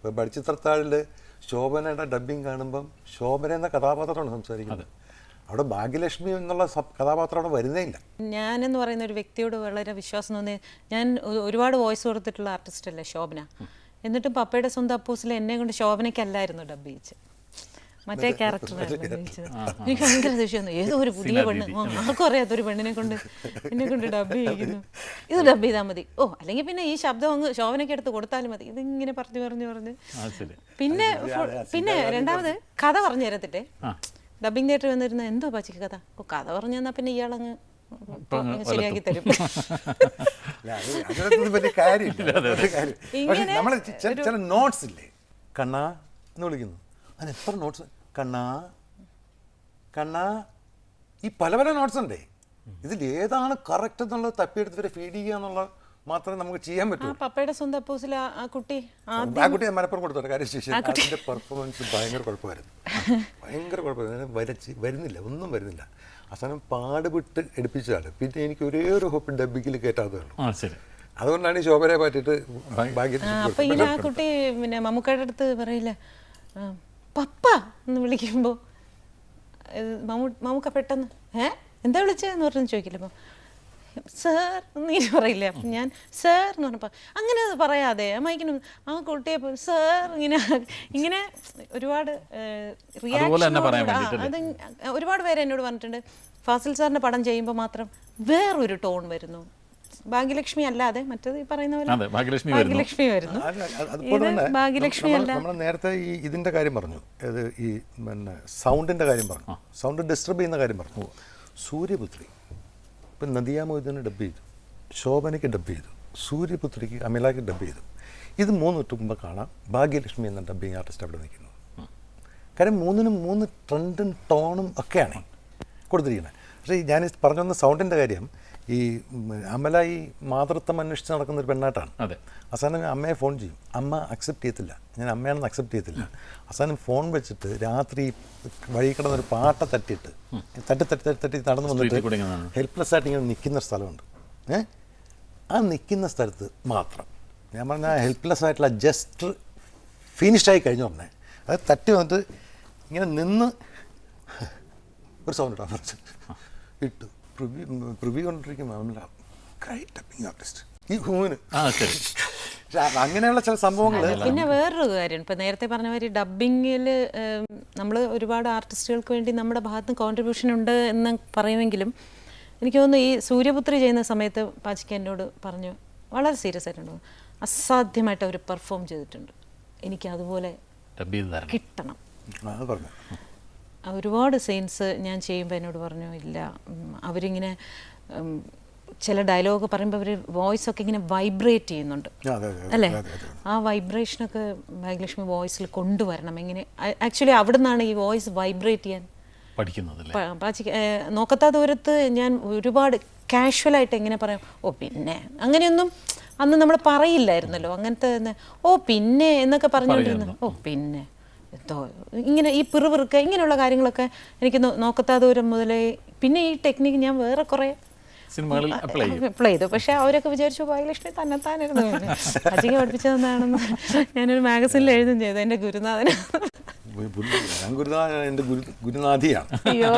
ഇപ്പോൾ ബടിച്ചിത്രത്താഴിൽ ശോഭനയുടെ ഡബ്ബിങ് കാണുമ്പം ശോഭന എന്ന കഥാപാത്രമാണ് സംസാരിക്കുന്നത്. അവിടെ ഭാഗ്യലക്ഷ്മി എന്നുള്ള സബ് കഥാപാത്രം അവിടെ വരുന്നേ ഇല്ല. ഞാനെന്ന് പറയുന്ന ഒരു വ്യക്തിയോട് വളരെ വിശ്വാസം തോന്നി ഞാൻ ഒരുപാട് വോയിസ് കൊടുത്തിട്ടുള്ള ആർട്ടിസ്റ്റ് അല്ലേ ശോഭന. എന്നിട്ടും പപ്പയുടെ സ്വന്തം അപ്പൂസിൽ എന്നെ കൊണ്ട് ശോഭനയ്ക്കല്ലായിരുന്നു ഡബ് ചെയ്യിച്ച് മറ്റേ ക്യാരക്ടറായിരുന്നു എനിക്ക് ഭയങ്കര ദേഷ്യമായിരുന്നു ഏതോ ഒരു പുതിയ പെണ്ണ്. ആർക്കും അറിയാത്ത ഒരു പെണ്ണിനെ കൊണ്ട് എന്നെ കൊണ്ട് ഡബ് ചെയ്യിക്കുന്നു. ഇത് ഡബ് ചെയ്താൽ മതി. ഓ അല്ലെങ്കിൽ പിന്നെ ഈ ശബ്ദം അങ്ങ് ശോഭനയ്ക്ക് എടുത്ത് കൊടുത്താലും മതി. ഇതിങ്ങനെ പറഞ്ഞു പറഞ്ഞു പറഞ്ഞ്. പിന്നെ പിന്നെ രണ്ടാമത് കഥ പറഞ്ഞു തരത്തിട്ടെ ഡബിങ് തിയേറ്ററിൽ വന്നിരുന്ന എന്തോ പച്ചക്ക് കഥ. ഓ കഥ പറഞ്ഞു തന്നാ പിന്നെ ഇയാളങ്ങ് ശരിയാക്കി തരും. ചില നോട്ട്സ് ഇല്ലേ? കണ്ണാ എന്ന് വിളിക്കുന്നു. അതിന് എത്ര നോട്ട്സ് കണ്ണാ കണ്ണാ. ഈ പല പല നോട്ട്സ് ഉണ്ടേ. ഇതിൽ ഏതാണ് കറക്റ്റ് എന്നുള്ളത് തപ്പിയെടുത്തിട്ട് ഫീഡ് ചെയ്യുക എന്നുള്ള മാത്രമേ നമുക്ക് ചെയ്യാൻ പറ്റൂ. പപ്പയുടെ സ്വന്തം അപ്പൂസിൽ ആ കുട്ടി ആ കുട്ടി മലപ്പുറം കൊടുത്തു കാര്യം ശേഷി അതിന്റെ പെർഫോമൻസ് ഭയങ്കര കുഴപ്പമായിരുന്നു. ഭയങ്കര കുഴപ്പമായിരുന്നു. വരച്ച് വരുന്നില്ല ഒന്നും വരുന്നില്ല. അവസാനം പാടുപെട്ട് എടുപ്പിച്ചതാണ്. പിന്നെ എനിക്ക് ഒരേ ഒരു ഹോപ്പ് ഡബിക്കിൽ കയറ്റാത്തേ ഉള്ളൂ. ആ ശരി. അതുകൊണ്ടാണ് ഈ ശോഭനയെ പറ്റിയിട്ട് ഭാഗ്യത്തിൽ ആ, അപ്പൊ ഇങ്ങനെ ആ കുട്ടി പിന്നെ മമ്മൂക്കയുടെ അടുത്ത് പറയില്ല പപ്പ എന്ന് വിളിക്കുമ്പോൾ മാമു മമ്മൂ മമ്മൂക്ക പെട്ടെന്ന് ഏ എന്താ വിളിച്ചതെന്ന് പറഞ്ഞു ചോദിക്കില്ല അപ്പം സാർ നീ പറയില്ല അപ്പം ഞാൻ സാർ എന്ന് പറഞ്ഞപ്പോൾ അങ്ങനെ അത് പറയാതെ മൈക്കിനും ആ കുട്ടിയെ സാർ ഇങ്ങനെ ഇങ്ങനെ ഒരുപാട് റിയാക്ഷൻ അത് ഒരുപാട് പേര് എന്നോട് പറഞ്ഞിട്ടുണ്ട് ഫാസിൽ സാറിന്റെ പടം ചെയ്യുമ്പോൾ മാത്രം വേറൊരു ടോൺ വരുന്നു. ഭാഗ്യലക്ഷ്മി അല്ലാതെ മറ്റത് ഈ പറയുന്ന പോലെ അതെ, ഭാഗ്യലക്ഷ്മി വരുന്നു. ഭാഗ്യലക്ഷ്മി വരുന്നു. ഇത് ഭാഗ്യലക്ഷ്മി അല്ല. നമ്മൾ നേരത്തെ ഈ ഇതിന്റെ കാര്യം പറഞ്ഞു. അത് ഈ പിന്നെ സൗണ്ടിന്റെ കാര്യം പറഞ്ഞു. സൗണ്ട് ഡിസ്റ്റർബ് ചെയ്യുന്ന കാര്യം പറഞ്ഞു. സൂര്യപുത്രി ഇപ്പം നദിയ മൊയ്തീന് ഡബ് ചെയ്തു. ശോഭനയ്ക്ക് ഡബ് ചെയ്തു. സൂര്യപുത്രിക്ക് അമിലാക്ക് ഡബ് ചെയ്തു. ഇത് മൂന്ന് തൊട്ടുമ്പോൾ കാണാം. ഭാഗ്യലക്ഷ്മി എന്ന ഡബ്ബിങ് ആർട്ടിസ്റ്റ് അവിടെ നിൽക്കുന്നു. കാര്യം മൂന്നിനും മൂന്ന് ട്രെൻഡും ടോണും ഒക്കെയാണ് കൊടുത്തിരിക്കുന്നത്. പക്ഷേ ഈ ഞാൻ പറഞ്ഞു വന്ന സൗണ്ടിന്റെ കാര്യം ഈ അമല ഈ മാതൃത്വം അന്വേഷിച്ച് നടക്കുന്ന ഒരു പെണ്ണാട്ടാണ് അതെ. അവസാനം അമ്മയെ ഫോൺ ചെയ്യും. അമ്മ അക്സെപ്റ്റ് ചെയ്യത്തില്ല. ഞാൻ അമ്മയാണെന്ന് അക്സെപ്റ്റ് ചെയ്യത്തില്ല. അവസാനം ഫോൺ വെച്ചിട്ട് രാത്രി വഴി കിടന്നൊരു പാട്ട തട്ടിയിട്ട് തട്ടി തട്ടി തട്ടി തട്ടി നടന്നു വന്നിട്ട് ഹെൽപ്ലെസ് ആയിട്ട് ഇങ്ങനെ നിൽക്കുന്ന സ്ഥലമുണ്ട്. ഏ? ആ നിൽക്കുന്ന സ്ഥലത്ത് മാത്രം. ഞാൻ പറഞ്ഞ ഹെൽപ്ലെസ് ആയിട്ടുള്ള ജസ്റ്റ് ഫിനിഷായി കഴിഞ്ഞു പറഞ്ഞേ അത് തട്ടി വന്നിട്ട് ഇങ്ങനെ നിന്ന് ഒരു സൗണ്ട് ഇട്ടാ പറഞ്ഞു ഇട്ടു പ്രിവി പ്രിവ്യൂ കൊണ്ടിരിക്കുമ്പോൾ ഗ്രേറ്റ് ടപ്പിംഗ് ആർട്ടിസ്റ്റ് ഈ ഹൂവിന് അങ്ങനെയുള്ള ചില സംഭവങ്ങൾ പിന്നെ വേറൊരു കാര്യം. ഇപ്പൊ നേരത്തെ പറഞ്ഞ മാതിരി ഡബിങ്ങിൽ നമ്മൾ ഒരുപാട് ആർട്ടിസ്റ്റുകൾക്ക് വേണ്ടി നമ്മുടെ ഭാഗത്ത് കോൺട്രിബ്യൂഷൻ ഉണ്ട് എന്ന് പറയുമെങ്കിലും എനിക്ക് തോന്നുന്നു ഈ സൂര്യപുത്രി ചെയ്യുന്ന സമയത്ത് പാച്ചിക്ക് എന്നോട് പറഞ്ഞു വളരെ സീരിയസ് ആയിട്ടുണ്ട്. അസാധ്യമായിട്ട് അവർ പെർഫോം ചെയ്തിട്ടുണ്ട്. എനിക്ക് അതുപോലെ കിട്ടണം. അത് പറഞ്ഞു. ആ ഒരുപാട് സീൻസ് ഞാൻ ചെയ്യുമ്പോൾ എന്നോട് പറഞ്ഞു ഇല്ല അവരിങ്ങനെ ചില ഡയലോഗ് പറയുമ്പോൾ അവർ വോയിസ് ഒക്കെ ഇങ്ങനെ വൈബ്രേറ്റ് ചെയ്യുന്നുണ്ട്. അതെ അതെ അല്ലേ? ആ വൈബ്രേഷനൊക്കെ ഭാഗ്യലക്ഷ്മി വോയിസിൽ കൊണ്ടുവരണം. എങ്ങനെ ആക്ച്വലി അവിടെ നിന്നാണ് ഈ വോയിസ് വൈബ്രേറ്റ് ചെയ്യാൻ. നോക്കത്താ ദൂരത്ത് ഞാൻ ഒരുപാട് കാഷ്വലായിട്ട് എങ്ങനെ പറയാം ഓ പിന്നെ. അങ്ങനെയൊന്നും അന്ന് നമ്മൾ പറയില്ലായിരുന്നല്ലോ. അങ്ങനത്തെ ഓ പിന്നെ എന്നൊക്കെ പറഞ്ഞുകൊണ്ടിരുന്നു ഓ പിന്നെ. ഇങ്ങനെ ഈ പിറുപിറുക്ക ഇങ്ങനെയുള്ള കാര്യങ്ങളൊക്കെ എനിക്ക് നോക്കത്താ ദൂരം മുതലേ പിന്നെ ഈ ടെക്നിക്ക് ഞാൻ വേറെ കുറേ സിനിമകളിൽ അപ്ലൈ അപ്ലൈ ചെയ്തു. പക്ഷെ അവരൊക്കെ വിചാരിച്ചു ഭാഗ്യലക്ഷ്മി തന്നെത്താനായിരുന്നു. അജിക പഠിപ്പിച്ചതെന്നാണെന്ന് ഞാനൊരു മാഗസിനിൽ എഴുതും ചെയ്തു എന്റെ ഗുരുനാഥന്. ഗുരു- ഞാൻ ഗുരുനാഥ എന്റെ ഗുരു ഗുരുനാഥിയാണ്. അയ്യോ.